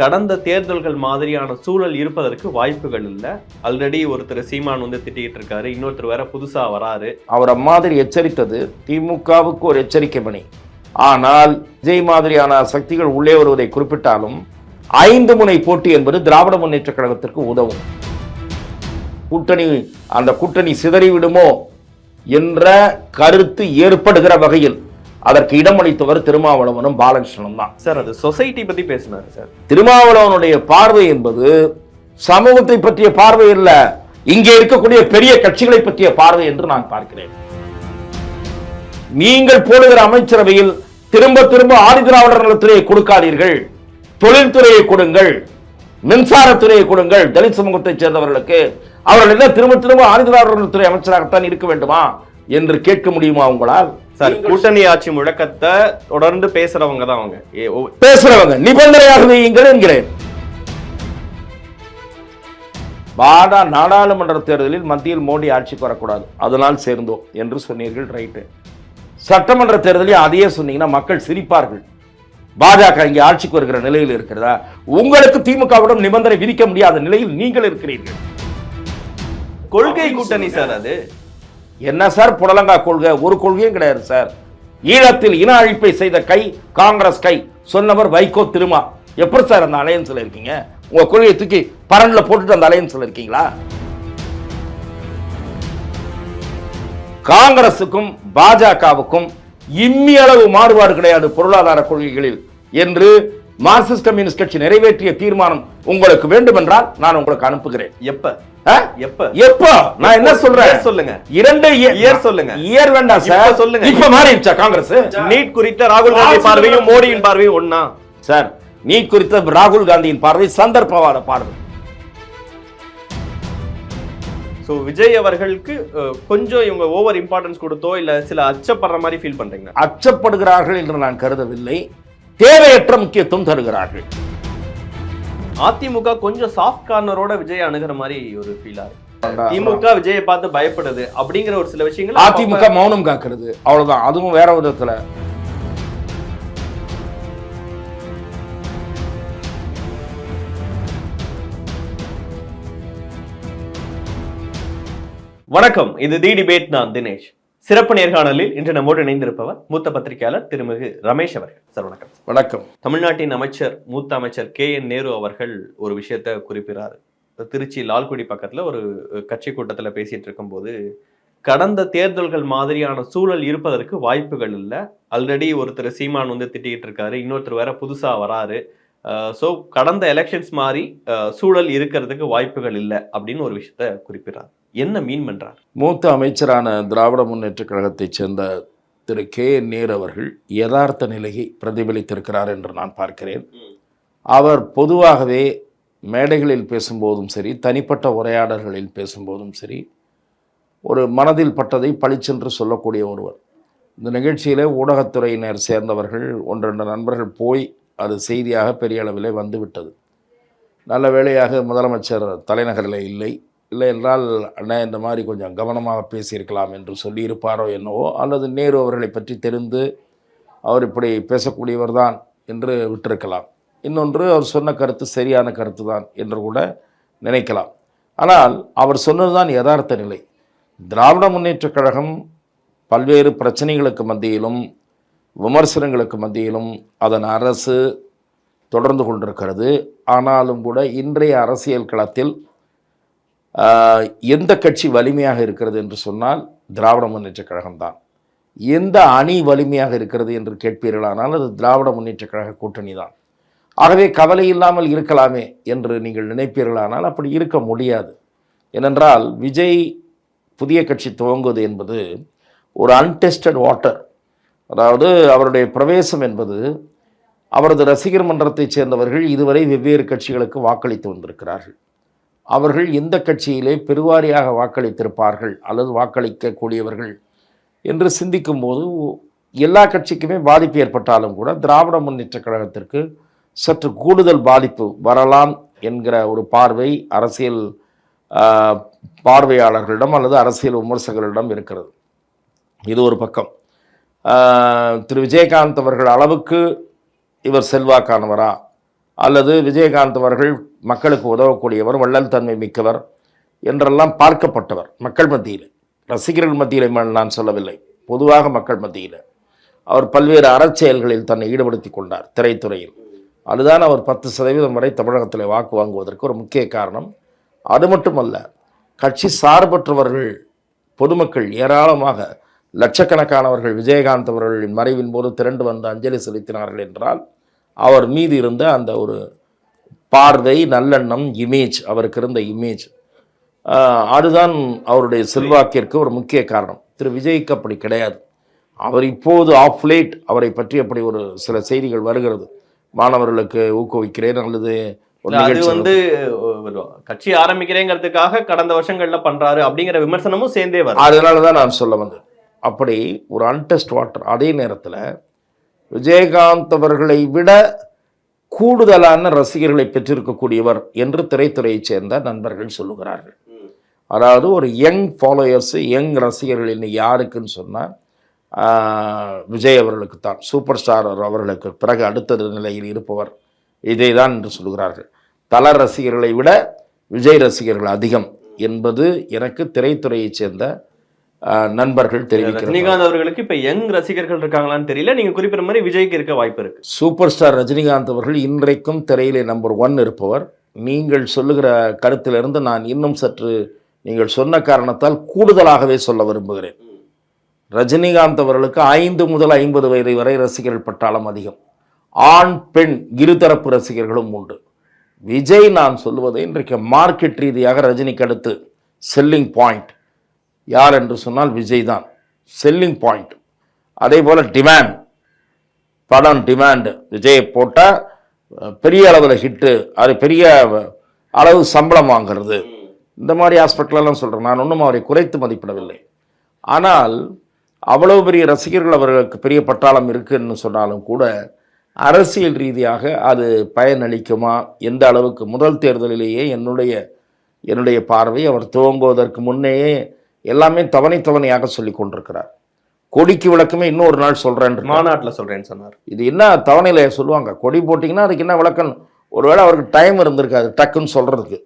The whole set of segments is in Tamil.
கடந்த தேர்தல்கள் மாதிரியான சூழல் இருப்பதற்கு வாய்ப்புகள் இல்லை. ஆல்ரெடி ஒருத்தர் சீமான் வந்து திட்டிகிட்டு இருக்காரு. இன்னொருத்தர் வேற புதுசா வராரு. அவர் அம்மாதிரி எச்சரித்தது திமுகவுக்கு ஒரு எச்சரிக்கை மணி ஆனால் விஜய் மாதிரியான சக்திகள் உள்ளே வருவதை குறிப்பிட்டாலும் ஐந்து முனை போட்டி என்பது திராவிட முன்னேற்ற கழகத்திற்கு உதவும். கூட்டணி அந்த கூட்டணி சிதறிவிடுமோ என்ற கருத்து ஏற்படுகிற வகையில் அதற்கு இடமளித்தவர் திருமாவளவனும் பாலகிருஷ்ணனும் தான். சார் அது சொசைட்டி பத்தி பேசினாரு சார். திருமாவளவனுடைய பார்வை என்பது சமூகத்தை பற்றிய பார்வை இல்ல இங்கே இருக்கக்கூடிய பெரிய கட்சிகளை பற்றிய பார்வை என்று நான் பார்க்கிறேன். நீங்கள் போடுகிற அமைச்சரவையில் திரும்ப திரும்ப ஆதிதிராவிடர் நலத்துறையை கொடுக்காதீர்கள் தொழில்துறையை கொடுங்கள் மின்சாரத்துறையை கொடுங்கள் தலித் சமூகத்தைச் சேர்ந்தவர்களுக்கு. அவர்கள் என்ன திரும்ப திரும்ப ஆதிதிராவிடர் நலத்துறை அமைச்சராகத்தான் இருக்க வேண்டுமா என்று கேட்க முடியுமா உங்களால்? சார் கூட்டணி ஆட்சி முழக்கத்தை தொடர்ந்து பேசுறவங்க தான் அவங்க. பேசுறவங்க நிபந்தனையாக வையுங்கள் என்கிறேன். பாடா நாடாளுமன்ற தேர்தலில் மத்தியில் மோடி ஆட்சிக்கு வரக்கூடாது. அதனால் சேர்ந்தோம் என்று சொன்னீர்கள் ரைட்டு. சட்டமன்ற தேர்தலில் அதையே சொன்னீங்கன்னா மக்கள் சிரிப்பார்கள். பாஜக இங்கே ஆட்சிக்கு வருகிற நிலையில் இருக்கிறதா? உங்களுக்கு திமுகவிடம் நிபந்தனை விதிக்க முடியாத நிலையில் நீங்கள் இருக்கிறீர்கள். கொள்கை கூட்டணி சார் அது. என்ன சார் புடலங்கா கொள்கை? ஒரு கொள்கையும் கிடையாது சார். ஈழத்தில் இன அழிப்பை செய்த கை காங்கிரஸ் கை. சொன்னவர் வைகோ திருமா. எப்படி சார் அந்த அலையன்ஸில் இருக்கீங்க? உங்க கொள்கையை தூக்கி பரன்ல போட்டுட்டு அந்த அலையன்ஸில் இருக்கீங்களா? காங்கிரசுக்கும் பாஜகவுக்கும் இம்மி அளவு மாறுபாடு கிடையாது பொருளாதார கொள்கைகளில். என்று மார்க்சிஸ்ட் கம்யூனிஸ்ட் கட்சி நிறைவேற்றிய தீர்மானம் உங்களுக்கு வேண்டும் என்றால் நான் உங்களுக்கு அனுப்புகிறேன். எப்ப? ஆ? எப்ப? எப்போ? நான் என்ன சொல்றேன்? Year சொல்லுங்க. இரண்டு சொல்லுங்க. இயர் வேண்டாம் சார். இப்ப சொல்லுங்க. இப்ப மாறிடுச்சா காங்கிரஸ்? நீட் குறித்த ராகுல் காந்தி பார்வையும் மோடியின் பார்வையும் ஒண்ணா? சார் நீட் குறித்த ராகுல் காந்தியின் பார்வை சந்தர்ப்பவாத பார்வை. சோ விஜய் அவர்களுக்கு கொஞ்சம் இவங்க ஓவர் இம்பார்ட்டன்ஸ் கொடுத்தோ இல்ல சில அச்சப்படுற மாதிரி ஃபீல் பண்றீங்க அச்சப்படுகிறார்கள் என்று நான் கருதவில்லை. தேவையற்ற முக்கியத்துவம் தருகிறார்கள். அதிமுக கொஞ்சம் சாஃப்ட் கார்னரோட விஜய் அணுகிற மாதிரி ஒரு ஃபீலா இருக்கு. திமுக விஜயை பார்த்து பயப்படுது அப்படிங்கிற ஒரு சில விஷயங்கள் அதிமுக மௌனம் காக்கிறது. அவ்வளவுதான். அதுவும் வேற விதத்துல. வணக்கம். இது தி டிபேட் நான் தினேஷ். சிறப்பு நேர்காணலில் இன்று நம்மோடு இணைந்திருப்பவர் மூத்த பத்திரிகையாளர் திருமிகு ரமேஷ் அவர்கள். சார் வணக்கம். வணக்கம். தமிழ்நாட்டின் அமைச்சர் மூத்த அமைச்சர் கே என் நேரு அவர்கள் ஒரு விஷயத்தை குறிப்பிடுறாரு. திருச்சி லால்குடி பக்கத்துல ஒரு கட்சி கூட்டத்துல பேசிட்டு இருக்கும்போது கடந்த தேர்தல்கள் மாதிரியான சூழல் இருப்பதற்கு வாய்ப்புகள் இல்லை. ஆல்ரெடி ஒருத்தர் சீமான் வந்து திட்டிக்கிட்டு இருக்காரு இன்னொருத்தர் வேற புதுசா வராரு. ஸோ கடந்த எலெக்ஷன்ஸ் மாதிரி சூழல் இருக்கிறதுக்கு வாய்ப்புகள் இல்லை அப்படின்னு ஒரு விஷயத்த குறிப்பிடுறாரு. என்ன மீன் பண்றாரு? மூத்த அமைச்சரான திராவிட முன்னேற்ற கழகத்தைச் சேர்ந்த திரு கே. நேரு அவர்கள் யதார்த்த நிலையை பிரதிபலித்திருக்கிறார் என்று நான் பார்க்கிறேன். அவர் பொதுவாகவே மேடைகளில் பேசும்போதும் சரி தனிப்பட்ட உரையாடல்களில் பேசும்போதும் சரி ஒரு மனதில் பட்டதை பளிச்சென்று சொல்லக்கூடிய ஒருவர். இந்த நிகழ்ச்சியிலே ஊடகத்துறையினர் சேர்ந்தவர்கள் ஒன்று ரெண்டு நண்பர்கள் போய் அது செய்தியாக பெரிய அளவிலே வந்துவிட்டது. நல்ல வேளையாக முதலமைச்சர் தலைநகரில் இல்லை. இல்லை என்றால் அண்ணா இந்த மாதிரி கொஞ்சம் கவனமாக பேசியிருக்கலாம் என்று சொல்லியிருப்பாரோ என்னவோ அல்லது நேரு அவர்களை பற்றி தெரிந்து அவர் இப்படி பேசக்கூடியவர் தான் என்று விட்டிருக்கலாம். இன்னொன்று அவர் சொன்ன கருத்து சரியான கருத்து தான் என்று கூட நினைக்கலாம். ஆனால் அவர் சொன்னதுதான் யதார்த்த நிலை. திராவிட முன்னேற்றக் கழகம் பல்வேறு பிரச்சனைகளுக்கு மத்தியிலும் விமர்சனங்களுக்கு மத்தியிலும் அதன் அரசு தொடர்ந்து கொண்டிருக்கிறது. ஆனாலும் கூட இன்றைய அரசியல் களத்தில் எந்த கட்சி வலிமையாக இருக்கிறது என்று சொன்னால் திராவிட முன்னேற்றக் கழகம்தான். எந்த அணி வலிமையாக இருக்கிறது என்று கேட்பீர்களானால் அது திராவிட முன்னேற்றக் கழக கூட்டணி தான் ஆகவே கவலை இல்லாமல் இருக்கலாமே என்று நீங்கள் நினைப்பீர்களானால் அப்படி இருக்க முடியாது. ஏனென்றால் விஜய் புதிய கட்சி துவங்குவது என்பது ஒரு அன்டெஸ்டட் வாட்டர் அதாவது அவருடைய பிரவேசம் என்பது அவரது ரசிகர் மன்றத்தைச் சேர்ந்தவர்கள் இதுவரை வெவ்வேறு கட்சிகளுக்கு வாக்களித்து வந்திருக்கிறார்கள். அவர்கள் எந்த கட்சியிலே பெருவாரியாக வாக்களித்திருப்பார்கள் அல்லது வாக்களிக்கக்கூடியவர்கள் என்று சிந்திக்கும்போது எல்லா கட்சிக்குமே பாதிப்பு ஏற்பட்டாலும் கூட திராவிட முன்னேற்ற கழகத்திற்கு சற்று கூடுதல் பாதிப்பு வரலாம் என்கிற ஒரு பார்வை அரசியல் பார்வையாளர்களிடம் அல்லது அரசியல் விமர்சகர்களிடம் இருக்கிறது. இது ஒரு பக்கம். திரு. விஜயகாந்த் அவர்கள் அளவுக்கு இவர் செல்வாக்கானவரா? அல்லது விஜயகாந்த் அவர்கள் மக்களுக்கு உதவக்கூடியவர் வள்ளல் தன்மை மிக்கவர் என்றெல்லாம் பார்க்கப்பட்டவர் மக்கள் மத்தியில். ரசிகர்கள் மத்தியில் நான் சொல்லவில்லை. பொதுவாக மக்கள் மத்தியில். அவர் பல்வேறு அறச்செயல்களில் தன்னை ஈடுபடுத்தி கொண்டார் திரைத்துறையில். அதுதான் அவர் பத்து சதவீதம் வரை தமிழகத்தில் வாக்கு வாங்குவதற்கு ஒரு முக்கிய காரணம். அது மட்டுமல்ல கட்சி சார்பற்றவர்கள் பொதுமக்கள் ஏராளமாக லட்சக்கணக்கானவர்கள் விஜயகாந்த் அவர்களின் மறைவின் போது திரண்டு வந்து அஞ்சலி செலுத்தினார்கள் என்றால் அவர் மீது இருந்த அந்த ஒரு பார்வை நல்லெண்ணம் இமேஜ் அவருக்கு இருந்த இமேஜ் அதுதான் அவருடைய செல்வாக்கிற்கு ஒரு முக்கிய காரணம். திரு விஜய்க்கு அப்படி கிடையாது. அவர் இப்போது ஆஃப் லேட் அவரை பற்றி அப்படி ஒரு சில செய்திகள் வருகிறது. மாணவர்களுக்கு ஊக்குவிக்கிறேன் அல்லது அது வந்து கட்சி ஆரம்பிக்கிறேங்கிறதுக்காக கடந்த வருஷங்கள்ல பண்றாரு அப்படிங்கிற விமர்சனமும் சேர்ந்தே வரும் அதனால தான் நான் சொல்ல வந்தேன். அப்படி ஒரு அன்டெஸ்ட் வாட்டர் அதே நேரத்தில் விஜயகாந்த் அவர்களை விட கூடுதலான ரசிகர்களை பெற்றிருக்கக்கூடியவர் என்று திரைத்துறையைச் சேர்ந்த நண்பர்கள் சொல்லுகிறார்கள். அதாவது ஒரு யங் ஃபாலோயர்ஸ் யங் ரசிகர்கள் இன்னும் யாருக்குன்னு சொன்னால் விஜய் அவர்களுக்கு தான் சூப்பர் ஸ்டார் அவர்களுக்கு. பிறகு அடுத்த நிலையில் இருப்பவர் இதை தான் என்று சொல்கிறார்கள் தல ரசிகர்களை விட விஜய் ரசிகர்கள் அதிகம் என்பது எனக்கு திரைத்துறையைச் சேர்ந்த நண்பர்கள் தெரிவிக்கிறார்கள் ரஜினிகாந்த் அவர்களுக்கு இப்ப யங் ரசிகர்கள் இருக்காங்களான்னு தெரியல. நீங்க குறிப்பிட்ட மாதிரி விஜய்க்கு இருக்க வாய்ப்பு இருக்கு. சூப்பர் ஸ்டார் ரஜினிகாந்த் அவர்கள் இன்றைக்கும் திரையிலே நம்பர் ஒன் இருப்பவர். நீங்கள் சொல்லுகிற கருத்திலிருந்து நான் இன்னும் சற்று நீங்கள் சொன்ன காரணத்தால் கூடுதலாகவே சொல்ல விரும்புகிறேன். ரஜினிகாந்த் அவர்களுக்கு ஐந்து முதல் ஐம்பது வயது வரை ரசிகர்கள் பட்டாளம் அதிகம். ஆண் பெண் இருதரப்பு ரசிகர்களும் உண்டு. விஜய் நான் சொல்லுவது இன்றைக்கு மார்க்கெட் ரீதியாக ரஜினிக்கு அடுத்து செல்லிங் பாயிண்ட் யார் என்று சொன்னால் விஜய் தான். செல்லிங் பாயிண்ட் அதே போல் டிமாண்ட் படம் டிமாண்டு விஜயை போட்டால் பெரிய அளவில் ஹிட்டு அது பெரிய அளவு சம்பளம் வாங்கிறது. இந்த மாதிரி ஆஸ்பெக்ட்லலாம் சொல்கிறேன் நான் ஒன்றும் அவரை குறைத்து மதிப்பிடவில்லை. ஆனால் அவ்வளோ பெரிய ரசிகர்கள் அவர்களுக்கு பெரிய பட்டாளம் இருக்குன்னு சொன்னாலும் கூட அரசியல் ரீதியாக அது பயனளிக்குமா எந்த அளவுக்கு? முதல் தேர்தலிலேயே என்னுடைய என்னுடைய பார்வை அவர் துவங்குவதற்கு முன்னேயே எல்லாமே தவணை தவணையாக சொல்லி கொண்டிருக்கிறார். கொடிக்கு விளக்கமே இன்னொரு நாள் சொல்கிறேன் மாநாட்டுல சொல்றேன்னு சொன்னார். இது என்ன தவணையில் சொல்லுவாங்க? கொடி போட்டிங்கன்னா அதுக்கு என்ன விளக்கம் ஒருவேளை அவருக்கு டைம் இருந்திருக்காது டக்குன்னு சொல்கிறதுக்கு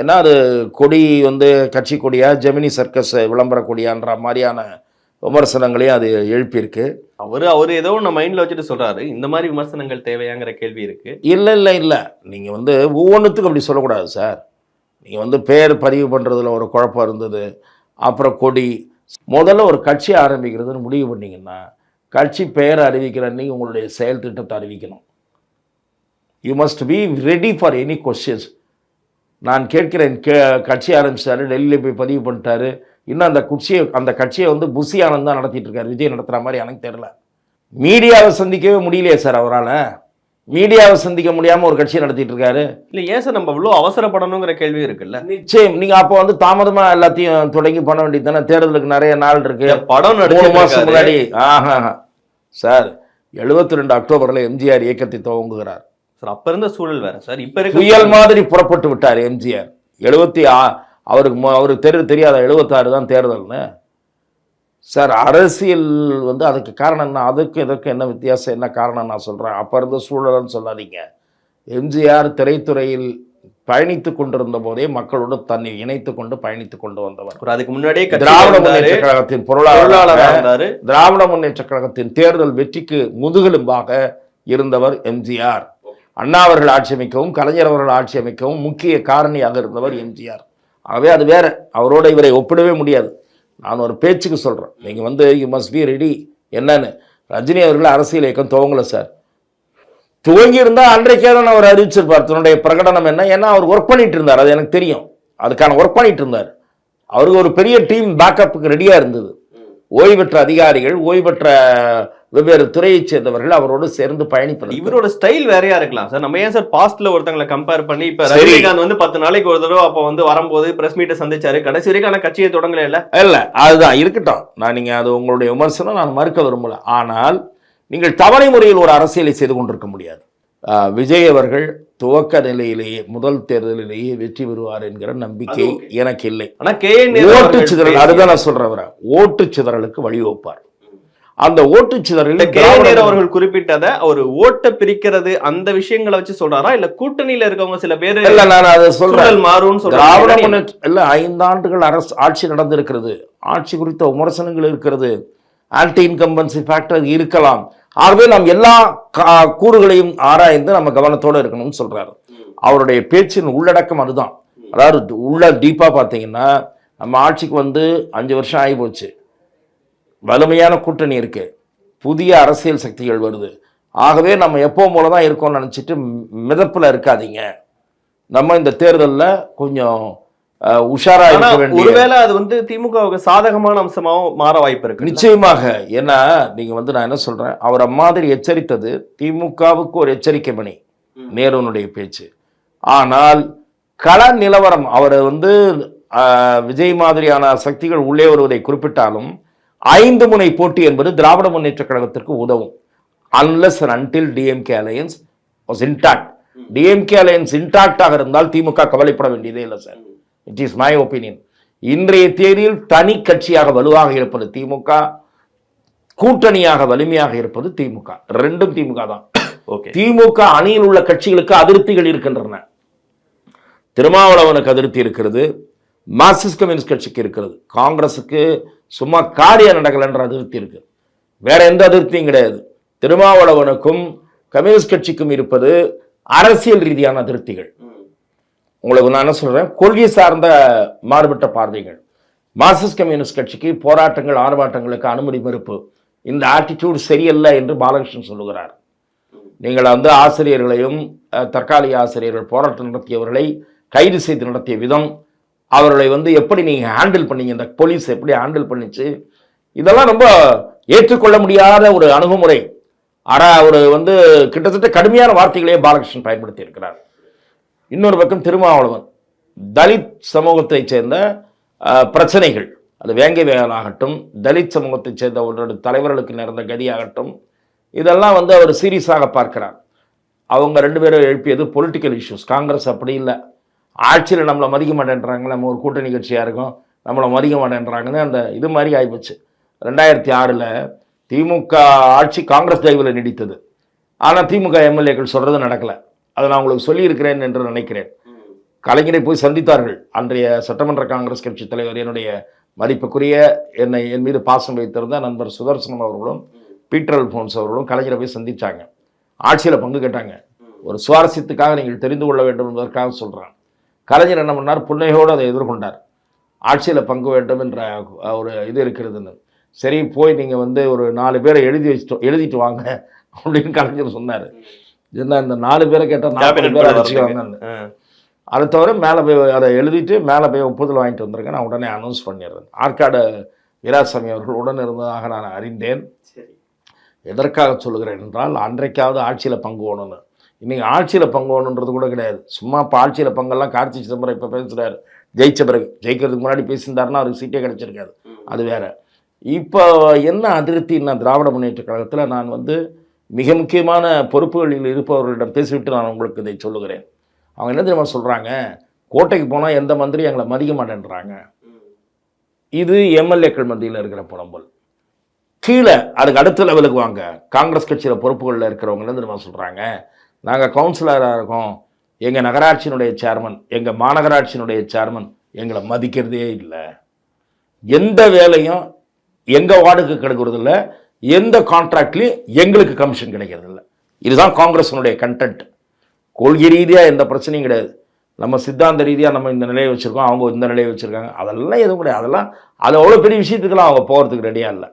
ஏன்னா அது கொடி வந்து கட்சி கொடியா ஜெமினி சர்க்கஸ் விளம்பர கொடியான்ற மாதிரியான விமர்சனங்களையும் அது எழுப்பியிருக்கு. அவரு அவர் ஏதோ ஒண்ணு மைண்ட்ல வச்சுட்டு சொல்றாரு. இந்த மாதிரி விமர்சனங்கள் தேவையாங்கிற கேள்வி இருக்கு. இல்லை இல்லை இல்லை. நீங்கள் வந்து ஒவ்வொன்றுத்துக்கும் அப்படி சொல்லக்கூடாது சார். நீங்கள் வந்து பேர் பதிவு பண்ணுறதுல ஒரு குழப்பம் இருந்தது. அப்புறம் கொடி. முதல்ல ஒரு கட்சி ஆரம்பிக்கிறதுன்னு முடிவு பண்ணிங்கன்னா கட்சி பெயர் அறிவிக்கிற அன்னைக்கு உங்களுடைய செயல் திட்டத்தை அறிவிக்கணும். You must be ready for any questions நான் கேட்கிறேன் கே கட்சி ஆரம்பிச்சிட்டாரு டெல்லியில் போய் பதிவு பண்ணிட்டாரு. இன்னும் அந்த குட்சியை அந்த கட்சியை வந்து புசி ஆனந்த் தான் நடத்திட்டு இருக்காரு. விஜய் நடத்துகிற மாதிரி எனக்கு தெரில மீடியாவை சந்திக்கவே முடியலையே சார் அவரால். மீடியாவை சந்திக்க முடியாமல் ஒரு கட்சியை நடத்திட்டு இருக்காரு. இல்ல ஏன் சார் நம்ம இவ்வளவு அவசரப்படணுங்கிற கேள்வி இருக்குல்ல? நிச்சயம். நீங்கள் அப்போ வந்து தாமதமாக எல்லாத்தையும் தொடங்கி பண்ண வேண்டியது தானே? தேர்தலுக்கு நிறைய நாள் இருக்கு. படம் மூணு மாசம் நடிச்சு முன்னாடி. ஆஹா. சார் எழுபத்தி ரெண்டு அக்டோபர்ல எம்ஜிஆர் இயக்கத்தை துவங்குகிறார். சார் அப்ப இருந்த சூழல் வேற சார். இப்ப இருக்க புயல் மாதிரி புறப்பட்டு விட்டார் எம்ஜிஆர். எழுபத்தி ஆ அவருக்கு அவருக்கு தெரி தெரியாத எழுபத்தாறு தான் தேர்தல்னு. சார் அரசியல் வந்து அதுக்கு காரணம் என்ன? அதுக்கு இதற்கு என்ன வித்தியாசம்? என்ன காரணம் நான் சொல்கிறேன் அப்போ இருந்த சூழல்னு சொல்லாதீங்க. எம்ஜிஆர் திரைத்துறையில் பயணித்து கொண்டிருந்த போதே மக்களோடு தன்னை இணைத்து கொண்டு பயணித்து கொண்டு வந்தவர். அதுக்கு முன்னாடியே திராவிட முன்னேற்ற கழகத்தின் பொருளாளரா திராவிட முன்னேற்ற கழகத்தின் தேர்தல் வெற்றிக்கு முதுகெலும்பாக இருந்தவர் எம்ஜிஆர். அண்ணா அவர்கள் ஆட்சி அமைக்கவும் கலைஞர் அவர்கள் ஆட்சி அமைக்கவும் முக்கிய காரணியாக இருந்தவர் எம்ஜிஆர். ஆகவே அது வேற. அவரோட இவரை ஒப்பிடவே முடியாது. நான் ஒரு பேச்சுக்கு சொல்கிறேன் நீங்கள் வந்து யூ மஸ்ட் பி ரெடி என்னன்னு. ரஜினி அவர்கள் அரசியல் இயக்கம் துவங்கலை சார். துவங்கி இருந்தால் அன்றைக்கே தான் அவர் அறிவிச்சிருப்பார். தன்னுடைய பிரகடனம் என்ன? ஏன்னா அவர் ஒர்க் பண்ணிட்டு இருந்தார். அது எனக்கு தெரியும். அதுக்கான ஒர்க் பண்ணிட்டு இருந்தார். அவருக்கு ஒரு பெரிய டீம் பேக்கப்புக்கு ரெடியாக இருந்தது. ஓய்வு பெற்ற அதிகாரிகள் ஓய்வு பெற்ற வெவ்வேறு துறையைச் சேர்ந்தவர்கள் அவரோடு சேர்ந்து பயணிப்பது இவரோட ஸ்டைல் வேறையா இருக்கலாம். சார் நம்ம ஏன் சார் பாஸ்ட்ல ஒருத்தங்களை கம்பேர் பண்ணி இப்ப. ரஜினிகாந்த் வந்து பத்து நாளைக்கு ஒரு தடவை அப்ப வந்து வரும்போது பிரஸ் மீட்டை சந்திச்சாரு. கடைசி வரைக்கும் கட்சியை தொடங்கல இல்ல? இல்லை அதுதான். இருக்கட்டும். நான் நீங்கள் அது உங்களுடைய விமர்சனம் நான் மறுக்க விரும்பல. ஆனால் நீங்கள் தவணை முறையில் ஒரு அரசியலை செய்து கொண்டிருக்க முடியாது. விஜய் அவர்கள் துவக்க நிலையிலேயே முதல் தேர்தலிலேயே வெற்றி பெறுவார் என்கிற நம்பிக்கை எனக்கு இல்லை ஓட்டு சிதறல் அதுதான் நான் சொல்றேன் அவரை. ஓட்டு சிதறலுக்கு வழிவகுப்பார். அந்த ஓட்டுச்சிதறில் இந்த கே. நேரு அவர்கள் குறிப்பிட்டத ஒரு ஓட்டை பிரிக்கிறது அந்த விஷயங்களை வச்சு சொல்றாரா? இல்ல கூட்டணியில இருக்கவங்க சில பேரு இல்ல நான் அதை சொல்றேன். திராவிட சொல்றாங்க. முன்னேற்ற இல்ல ஐந்தாண்டுகள் அரசு ஆட்சி நடந்திருக்கிறது. ஆட்சி குறித்த விமர்சனங்கள் இருக்கிறது. ஆன்டி இன்கம்பன்சி ஃபேக்டர் இருக்கலாம். ஆகவே நாம் எல்லா கா- கூறுகளையும் ஆராய்ந்து நம்ம கவனத்தோடு இருக்கணும்னு சொல்றாரு. அவருடைய பேச்சின் உள்ளடக்கம் அதுதான். அதாவது உள்ள டீப்பாக பார்த்தீங்கன்னா நம்ம ஆட்சிக்கு வந்து அஞ்சு வருஷம் ஆகி போச்சு வலிமையான கூட்டணி இருக்கு. புதிய அரசியல் சக்திகள் வருது. ஆகவே நம்ம எப்போ போல தான் இருக்கோம்னு நினச்சிட்டு மிதப்பில் இருக்காதீங்க. நம்ம இந்த தேர்தலில் கொஞ்சம் உஷாரா இருக்க வேண்டிய ஒருவேளை அது வந்து திமுகவுக்கு சாதகமான அம்சமாவும் மாற வாய்ப்பு இருக்கு நிச்சயமாக. ஏன்னா நீங்க வந்து நான் என்ன சொல்றேன்? அவரை மாதிரி எச்சரித்தது திமுகவுக்கு ஒரு எச்சரிக்கை மணி நேருனுடைய பேச்சு. ஆனால் கள நிலவரம் அவரை வந்து விஜய் மாதிரியான சக்திகள் உள்ளே வருவதை குறிப்பிட்டாலும் ஐந்து முனை போட்டி என்பது திராவிட முன்னேற்ற கழகத்திற்கு உதவும். Unless until DMK alliance was intact DMK alliance இன்டாக்டாக இருந்தால் திமுக கவலைப்பட வேண்டியதே இல்லை sir. It is my opinion இன்றைய தேதியில் தனி கட்சியாக வலுவாக இருப்பது திமுக கூட்டணியாக வலிமையாக இருப்பது திமுக. ரெண்டும் திமுக தான். ஓகே திமுக அணியில் உள்ள கட்சிகளுக்கு அதிருப்திகள் இருக்கின்றன. திருமாவளவனுக்கு அதிருப்தி இருக்கிறது. மார்க்சிஸ்ட் கம்யூனிஸ்ட் கட்சிக்கு இருக்கிறது. காங்கிரஸுக்கு சும்மா காரியம் நடக்கலைன்ற அதிருப்தி இருக்கு. வேற எந்த அதிருப்தியும் கிடையாது. திருமாவளவனுக்கும் கம்யூனிஸ்ட் கட்சிக்கும் இருப்பது அரசியல் ரீதியான அதிருப்திகள். உங்களுக்கு நான் என்ன சொல்கிறேன் கொள்கை சார்ந்த மாறுபட்ட பார்வைகள். மார்க்சிஸ்ட் கம்யூனிஸ்ட் கட்சிக்கு போராட்டங்கள் ஆர்ப்பாட்டங்களுக்கு அனுமதி மறுப்பு. இந்த ஆட்டிடியூட் சரியல்ல என்று பாலகிருஷ்ணன் சொல்லுகிறார். நீங்கள் வந்து ஆசிரியர்களையும் தற்காலிக ஆசிரியர்கள் போராட்டம் நடத்தியவர்களை கைது செய்து நடத்திய விதம் அவர்களை வந்து எப்படி நீங்கள் ஹேண்டில் பண்ணீங்க? இந்த போலீஸ் எப்படி ஹேண்டில் பண்ணிச்சு? இதெல்லாம் ரொம்ப ஏற்றுக்கொள்ள முடியாத ஒரு அணுகுமுறை. ஆனால் அவர் வந்து கிட்டத்தட்ட கடுமையான வார்த்தைகளையே பாலகிருஷ்ணன் பயன்படுத்தி இருக்கிறார். இன்னொரு பக்கம் திருமாவளவன். தலித் சமூகத்தைச் சேர்ந்த பிரச்சனைகள். அது வேங்கை வேகனாகட்டும் தலித் சமூகத்தைச் சேர்ந்த ஒன்றோட தலைவர்களுக்கு நேர்ந்த கதியாகட்டும் இதெல்லாம் வந்து அவர் சீரியஸாக பார்க்கிறார். அவங்க ரெண்டு பேரும் எழுப்பியது பொலிட்டிக்கல் இஷ்யூஸ் காங்கிரஸ் அப்படி இல்லை. ஆட்சியில் நம்மளை மதிக்க மாட்டேன்றாங்க நம்ம ஒரு கூட்டணி கட்சியாக இருக்கோம் நம்மளை மதிக்க மாட்டேன்றாங்கன்னு அந்த இது மாதிரி ஆகிப்போச்சு ரெண்டாயிரத்தி ஆறில் திமுக ஆட்சி காங்கிரஸ் தயவில் நீடித்தது. ஆனால் திமுக எம்எல்ஏக்கள் சொல்கிறது நடக்கலை. அதை நான் உங்களுக்கு சொல்லியிருக்கிறேன் என்று நினைக்கிறேன். கலைஞரை போய் சந்தித்தார்கள். அன்றைய சட்டமன்ற காங்கிரஸ் கட்சி தலைவர் என்னுடைய மதிப்புக்குரிய என்னை என் மீது பாசம் வைத்திருந்த நண்பர் சுதர்சனம் அவர்களும் பீட்டர் அல்போன்ஸ் அவர்களும் கலைஞரை போய் சந்திச்சாங்க. ஆட்சியில் பங்கு கேட்டாங்க. ஒரு சுவாரஸ்யத்துக்காக நீங்கள் தெரிந்து கொள்ள வேண்டும் என்பதற்காக சொல்கிறான் கலைஞர் என்ன பண்ணார்? புன்னையோடு அதை எதிர்கொண்டார். ஆட்சியில் பங்கு வேண்டும் என்ற ஒரு இது இருக்கிறதுன்னு. சரி போய் நீங்கள் வந்து ஒரு நாலு பேரை எழுதி வச்சுட்டு எழுதிட்டு வாங்க அப்படின்னு கலைஞர் சொன்னார். என்ன இந்த நாலு பேரை கேட்டால் நாலு பேர் ஆ. அதை தவிர மேலே போய் அதை எழுதிட்டு மேலே போய் ஒப்புதல் வாங்கிட்டு வந்திருக்கேன். நான் உடனே அனௌன்ஸ் பண்ணிடுறேன். ஆற்காடு வீராசாமி அவர்கள் உடன் இருந்ததாக நான் அறிந்தேன். சரி. எதற்காக சொல்லுகிறேன் என்றால் அன்றைக்காவது ஆட்சியில் பங்கு வேணும்னு இன்னைக்கு ஆட்சியில் பங்கு வேணுன்றது கூட கிடையாது. சும்மா இப்போ ஆட்சியில் பங்கெல்லாம் கார்த்தி சிதம்பரம் இப்போ பேசுகிறாரு ஜெயிச்ச பிறகு ஜெயிக்கிறதுக்கு முன்னாடி பேசியிருந்தாருன்னா அவருக்கு சீட்டே கிடைச்சிருக்காது. அது வேற. இப்போ என்ன அதிருப்தின்னா திராவிட முன்னேற்ற கழகத்தில் நான் வந்து மிக முக்கியமான பொறுப்புகளில் இருப்பவர்களிடம் பேசிவிட்டு நான் உங்களுக்கு இதை சொல்லுகிறேன். அவங்க என்ன தெரியுமா சொல்கிறாங்க கோட்டைக்கு போனால் எந்த மந்திரி எங்களை மதிக்க மாட்டேன்றாங்க? இது எம்எல்ஏக்கள் மத்தியில் இருக்கிற புலம்பல். கீழே அதுக்கு அடுத்த லெவலுக்கு வாங்க. காங்கிரஸ் கட்சியில் பொறுப்புகளில் இருக்கிறவங்க என்ன தெரியுமா சொல்கிறாங்க நாங்கள் கவுன்சிலராக இருக்கோம். எங்கள் நகராட்சியினுடைய சேர்மன் எங்கள் மாநகராட்சியினுடைய சேர்மன் எங்களை மதிக்கிறதே இல்லை. எந்த வேலையும் எங்கள் வார்டுக்கு கிடைக்கிறது எந்த கான்ட்ராக்ட்லையும் எங்களுக்கு கமிஷன் கிடைக்கிறதில்ல. இதுதான் காங்கிரஸினுடைய கண்டென்ட் கொள்கை ரீதியாக எந்த பிரச்சனையும் கிடையாது. நம்ம சித்தாந்த ரீதியாக நம்ம இந்த நிலையை வச்சுருக்கோம் அவங்க இந்த நிலையை வச்சுருக்காங்க. அதெல்லாம் எதுவும் கிடையாது. அதெல்லாம் அது அவ்வளோ பெரிய விஷயத்துக்கெல்லாம் அவங்க போகிறதுக்கு ரெடியாக இல்லை.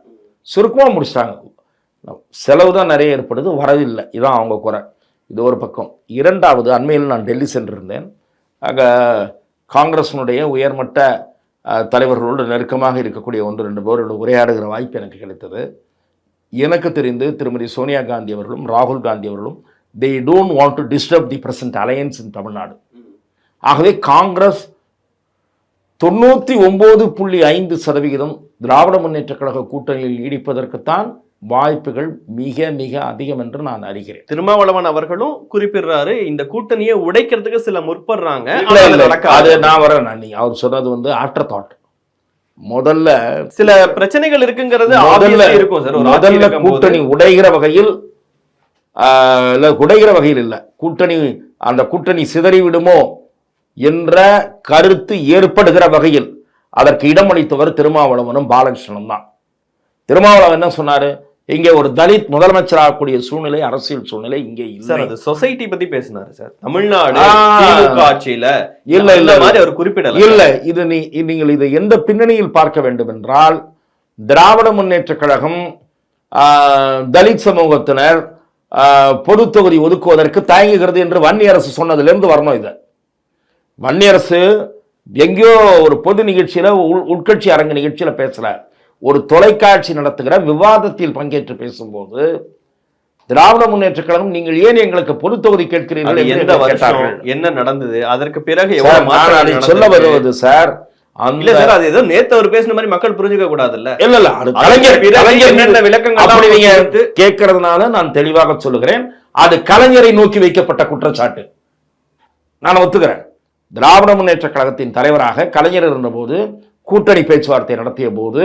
சுருக்கமாக முடிச்சிட்டாங்க. செலவு தான் நிறைய ஏற்படுது வரவில்லை இதுதான் அவங்க குறை. இது ஒரு பக்கம். இரண்டாவது அண்மையில் நான் டெல்லி சென்றிருந்தேன். அங்கே காங்கிரஸினுடைய உயர்மட்ட தலைவர்களோடு நெருக்கமாக இருக்கக்கூடிய ஒன்று ரெண்டு பேரோடு உரையாடுகிற வாய்ப்பு எனக்கு கிடைத்தது. எனக்கு தெரிந்து திருமதி சோனியா காந்தி அவர்களும் ராகுல் காந்தி அவர்களும் they don't want to disturb the present alliance in Tamil Nadu ஆகவே காங்கிரஸ் தொண்ணூற்றி ஒம்பது புள்ளி ஐந்து சதவிகிதம் திராவிட முன்னேற்றக் கழக கூட்டணியில் நீடிப்பதற்குத்தான் வாய்ப்புகள் மிக மிக அதிகம் என்று நான் அறிகிறேன். திருமாவளவன் அவர்களும் குறிப்பிடுறாரு இந்த கூட்டணியை உடைக்கிறதுக்கு சில முற்படுறாங்க அது நான் வரேன் அவர் சொன்னது வந்து ஆஃப்டர் தாட் முதல்ல சில பிரச்சனைகள் இருக்குங்கிறது முதல்ல இருக்கும் சார் முதல்ல. கூட்டணி உடைகிற வகையில் இல்ல உடைகிற வகையில் இல்ல. கூட்டணி அந்த கூட்டணி சிதறி விடுமோ என்ற கருத்து ஏற்படுகிற வகையில் அதற்கு இடமளித்தவர் திருமாவளவனும் பாலகிருஷ்ணனும் தான். திருமாவளவன் என்ன சொன்னாரு? இங்கே ஒரு தலித் முதலமைச்சராகக்கூடிய சூழ்நிலை அரசியல் சூழ்நிலை இங்கே இல்லை. அது சொசைட்டி பத்தி பேசினாரு சார். தமிழ்நாடு ஆட்சியில இல்ல, இல்ல, மாதிரி அவர் குறிப்பிடல இல்ல இது நீ நீங்கள் இதை எந்த பின்னணியில் பார்க்க வேண்டும் என்றால் திராவிட முன்னேற்றக் கழகம் தலித் சமூகத்தினர் பொது தொகுதி ஒதுக்குவதற்கு தயங்குகிறது என்று வன்னி அரசு சொன்னதிலிருந்து வரணும் இது. வன்னி அரசு எங்கேயோ ஒரு பொது நிகழ்ச்சியில உள்- உட்கட்சி அரங்கு நிகழ்ச்சியில பேசல ஒரு தொலைக்காட்சி நடத்துகிற விவாதத்தில் பங்கேற்று பேசும்போது திராவிட முன்னேற்றக் கழகம் நீங்கள் ஏன் எங்களுக்கு பொது தொகுதி கேட்கிறீர்கள் எந்த வருஷம்? என்ன நடந்தது? அதற்கு பிறகு சொல்ல? வருவது சார் இல்ல அந்த சார் அது ஏதோ நேத்து அவர் பேசின மாதிரி மக்கள் புரிஞ்சுக்க கூடாதுல்ல? இல்ல இல்ல அது கலைஞர் விளக்கங்கள் கேட்கறதுனால நான் தெளிவாக சொல்லுகிறேன். அது கலைஞரை நோக்கி வைக்கப்பட்ட குற்றச்சாட்டு. நான் ஒத்துக்கிறேன். திராவிட முன்னேற்ற கழகத்தின் தலைவராக கலைஞர் இருந்தபோது கூட்டணி பேச்சுவார்த்தை நடத்திய போது